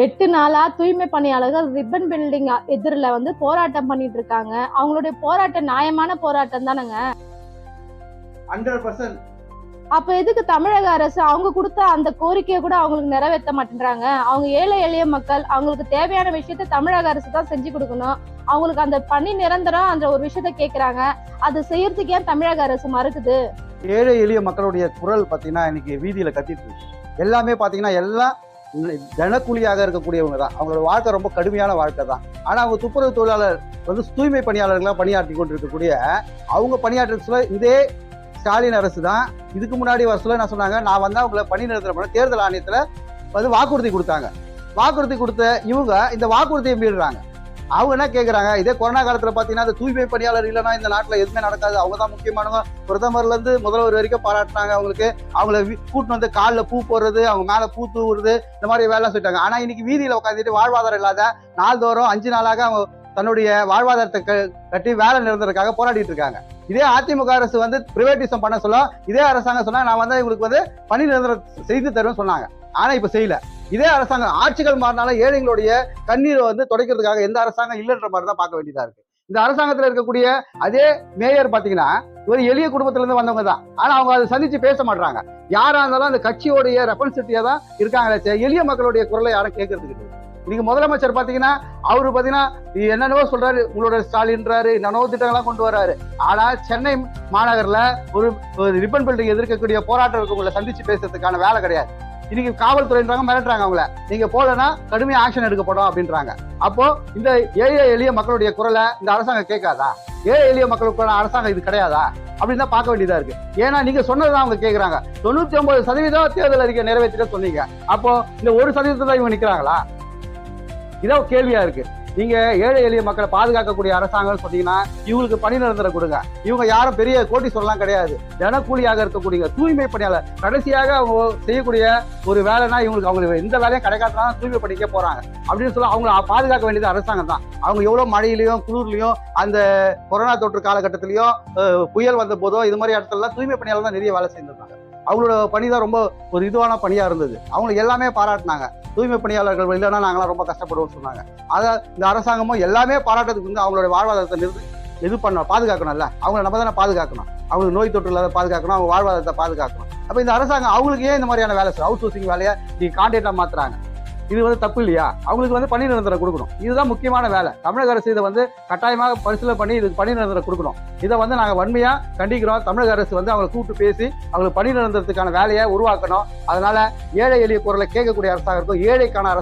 எட்டு நாளா தூய்மை பணியாளர்கள் ரிப்பன் பில்டிங் எதிரில் வந்து போராட்டம் பண்ணிட்டு இருக்காங்க. அவங்களுடைய போராட்டம் நியாயமான போராட்டம் தானேங்க? அப்ப எதுக்கு தமிழக அரசு அவங்க கொடுத்த அந்த கோரிக்கையை கூட அவங்களுக்கு நிறைவேற்ற மாட்டேன்றாங்க? அவங்க ஏழை எளிய மக்கள் அவங்களுக்கு தேவையான விஷயத்த தமிழக அரசு தான் செஞ்சு கொடுக்கணும். அவங்களுக்கு அந்த பணி நிரந்தரம் அந்த ஒரு விஷயத்த கேக்குறாங்க. அது செய்யறதுக்கு ஏன் தமிழக அரசு மறுக்குது? ஏழை எளிய மக்களுடைய குரல் பார்த்தீங்கன்னா இன்னைக்கு வீதியில கத்திட்டு எல்லாமே பார்த்தீங்கன்னா எல்லாம் தினக்கூலியாக இருக்கக்கூடியவங்க தான் அவங்களோட வாழ்க்கை ரொம்ப கடுமையான வாழ்க்கை தான். ஆனால் அவங்க துப்புரவு தொழிலாளர் வந்து தூய்மை பணியாளர்களாக பணியாற்றி கொண்டு இருக்கக்கூடிய அவங்க பணியாற்ற சொல்ல இதே ஸ்டாலின் அரசு தான். இதுக்கு முன்னாடி வர சொல்ல என்ன சொன்னாங்க நான் வந்தால் அவங்கள பணி நிறுத்தம் தேர்தல் ஆணையத்தில் வந்து வாக்குறுதி கொடுத்தாங்க. வாக்குறுதி கொடுத்த இவங்க இந்த வாக்குறுதியை மீறுறாங்க. அவங்க என்ன கேட்குறாங்க இதே கொரோனா காலத்தில் பார்த்தீங்கன்னா அந்த தூய்மை பணியாளர் இல்லைன்னா இந்த நாட்டில் எதுவுமே நடக்காது. அவங்க தான் முக்கியமானவங்க. பிரதமர்லேருந்து முதல்வர் வரைக்கும் பாராட்டினாங்க அவங்களுக்கு. அவங்கள கூட்டின்னு வந்து காலில் பூ போடுறது அவங்க மேலே பூ தூவுறது இந்த மாதிரி வேலை சொல்லிட்டாங்க. ஆனால் இன்னைக்கு வீதியில் உட்காந்துட்டு வாழ்வாதாரம் இல்லாத நாள்தோறும் அஞ்சு நாளாக அவங்க தன்னுடைய வாழ்வாதாரத்தை க- கட்டி வேலை நிரந்தரக்காக போராடிட்டு இருக்காங்க. இதே அதிமுக அரசு வந்து பிரைவேட்டிசம் பண்ண சொல்ல இதே அரசாங்கம் சொன்னா நான் வந்து இவங்களுக்கு வந்து பணி நிரந்தரம் செய்து தருவேன்னு சொன்னாங்க. ஆனா இப்ப செய்யல. இதே அரசாங்கம் ஆட்சிகள் மாறினாலும் ஏழைகளுடைய கண்ணீரை வந்து துடைக்கிறதுக்காக எந்த அரசாங்கம் இல்லைன்ற மாதிரி தான் பார்க்க வேண்டியதா இருக்கு. இந்த அரசாங்கத்தில் இருக்கக்கூடிய அதே மேயர் பார்த்தீங்கன்னா ஒரு எளிய குடும்பத்திலேருந்து வந்தவங்க தான். ஆனால் அவங்க அதை சந்திச்சு பேச மாட்டாங்க யாராக இருந்தாலும் அந்த கட்சியோடைய ரெப்பன்சிட்டியாக தான் இருக்காங்களே எளிய மக்களுடைய குரலை யாரும் கேட்கறது கிடையாது இன்னைக்கு முதலமைச்சர் பார்த்தீங்கன்னா அவரு பார்த்தீங்கன்னா என்னென்னவோ சொல்றாரு உங்களோட ஸ்டாலின்றாரு என்னென்னவோ திட்டங்கள்லாம் கொண்டு வர்றாரு ஆனால் சென்னை மாநகரில் ஒரு ஒரு ரிப்பன் பில்டிங் எதிர்க்கக்கூடிய போராட்டம் இருக்கவங்களை சந்திச்சு பேசுறதுக்கான வேலை கிடையாது. இன்னைக்கு காவல்துறைன்றாங்க மிரட்டுறாங்க அவங்கள. நீங்க போலன்னா கடுமையா ஆக்ஷன் எடுக்கப்படும் அப்படின்றாங்க. அப்போ இந்த ஏழை எளிய மக்களுடைய குரலை இந்த அரசாங்கம் கேட்காதா? ஏழை எளிய மக்களுக்கான அரசாங்கம் இது கிடையாதா? அப்படின்னு தான் பார்க்க வேண்டியதா இருக்கு. ஏன்னா நீங்க சொன்னதுதான் அவங்க கேக்குறாங்க. தொண்ணூத்தி ஒன்பது சதவீதம் தேர்தல் அறிக்கை நிறைவேற்றிட்டு சொன்னீங்க. அப்போ இந்த ஒரு சதவீதத்தை தான் இவங்க நிக்கிறாங்களா? இதான் கேள்வியா இருக்கு. நீங்க ஏழை எளிய மக்களை பாதுகாக்கக்கூடிய அரசாங்கம்னு சொன்னீங்கன்னா இவங்களுக்கு பணி நிரந்தரம் கொடுங்க. இவங்க யாரும் பெரிய கோட்டீஸ்வரலாம் கிடையாது. தினக்கூலியாக இருக்கக்கூடிய தூய்மை பணியாளர் கடைசியாக அவங்க செய்யக்கூடிய ஒரு வேலைனா இவங்களுக்கு அவங்களுக்கு எந்த வேலையும் கிடைக்காதான் தூய்மை பண்ணிக்க போறாங்க. அப்படின்னு சொல்ல அவங்களை பாதுகாக்க வேண்டியது அரசாங்கம் தான். அவங்க எவ்வளவு மழையிலையும் குளிர்லையும் அந்த கொரோனா தொற்று காலகட்டத்திலையும் புயல் வந்த போதோ இது மாதிரி இடத்துலலாம் தூய்மை பணியாளர் தான் நிறைய வேலை செஞ்சிருந்தாங்க அவங்களோட பணி தான் ரொம்ப ஒரு இதுவான பணியாக இருந்தது. அவங்களுக்கு எல்லாமே பாராட்டினாங்க. தூய்மை பணியாளர்கள் இல்லைன்னா நாங்களாம் ரொம்ப கஷ்டப்படுவோம்னு சொன்னாங்க. அதை இந்த அரசாங்கமும் எல்லாமே பாராட்டுறதுக்கு வந்து அவங்களோட வாழ்வாதாரத்தை நிறுத்தி இது பண்ண பாதுகாக்கணும்ல. அவங்கள நம்ம தானே பாதுகாக்கணும். அவங்களுக்கு நோய் தொற்று இல்லாத பாதுகாக்கணும் அவங்க வாழ்வாதாரத்தை பாதுகாக்கணும். அப்போ இந்த அரசாங்கம் அவங்களுக்கு ஏன் இந்த மாதிரியான வேலை சார் அவுட் சோர்சிங் வேலையை நீங்கள் கான்ட்ராக்டா மாற்றுறாங்க இது வந்து தப்பு இல்லையா? அவங்களுக்கு வந்து பணி நிரந்தரம் கொடுக்கணும். இதுதான் முக்கியமான வேலை. தமிழக அரசு இதை வந்து கட்டாயமாக பரிசீலனை பண்ணி இதுக்கு பணி நிரந்தரம் கொடுக்கணும். இதை வந்து நாங்கள் வன்மையா கண்டிக்கிறோம். தமிழக அரசு வந்து அவங்களை கூப்பிட்டு பேசி அவங்களுக்கு பணி நிரந்தரத்துக்கான வேலையை உருவாக்கணும். அதனால ஏழை எளிய குரலை கேட்கக்கூடிய அரசாக இருக்கும் ஏழைக்கான அரசாங்கம்